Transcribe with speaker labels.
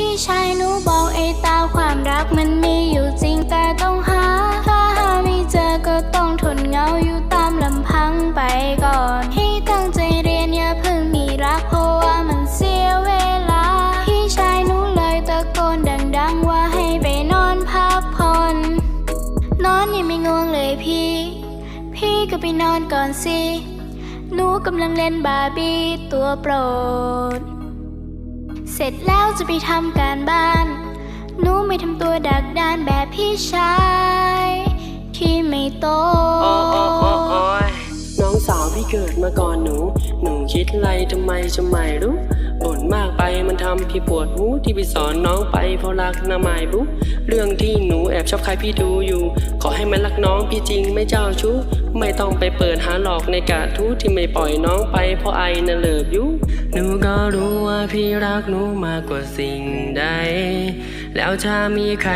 Speaker 1: พี่ชายหนูบอกไอ้ตาความรักมันมีอยู่จริงแต่ต้องหา ถ้าหาไม่เจอก็ต้องทนเหงาอยู่ตามลำพังไปก่อน ให้ตั้งใจเรียนอย่าเพิ่งมีรักเพราะว่ามันเสียเวลา พี่ชายหนูเลยตะโกนดังๆว่าให้ไปนอนพักผ่อน นอนยังไม่ง่วงเลยพี่ พี่ก็ไปนอนก่อนสิ หนูกำลังเล่นบาร์บี้ตัวโปรด เสร็จแล้วจะไปทำการบ้าน หนูไม่ทำตัวดักดานแบบพี่ชาย ที่ไม่โต
Speaker 2: โอ้โอ้โอ้โอ้ยน้องสาวพี่เกิดมาก่อนหนู หนูคิดไรทำไมจะไม่รู้ บ่นมากไปมันทำพี่ปวดหูที่ไปสอนน้องไปเพราะรักนาไม่รู้ เรื่องที่หนูแอบชอบใครพี่ดูอยู่ ขอให้มันรักน้องพี่จริงไม่เจ้าชู้ ไม่ต้องไปเปิดหาหลอกในกะทู้ที่ไม่ปล่อยน้องไปเพราะไอน่ะเลิกยุหนู ก็รู้ว่าพี่รักหนูมากกว่าสิ่งใด แล้วถ้ามีใคร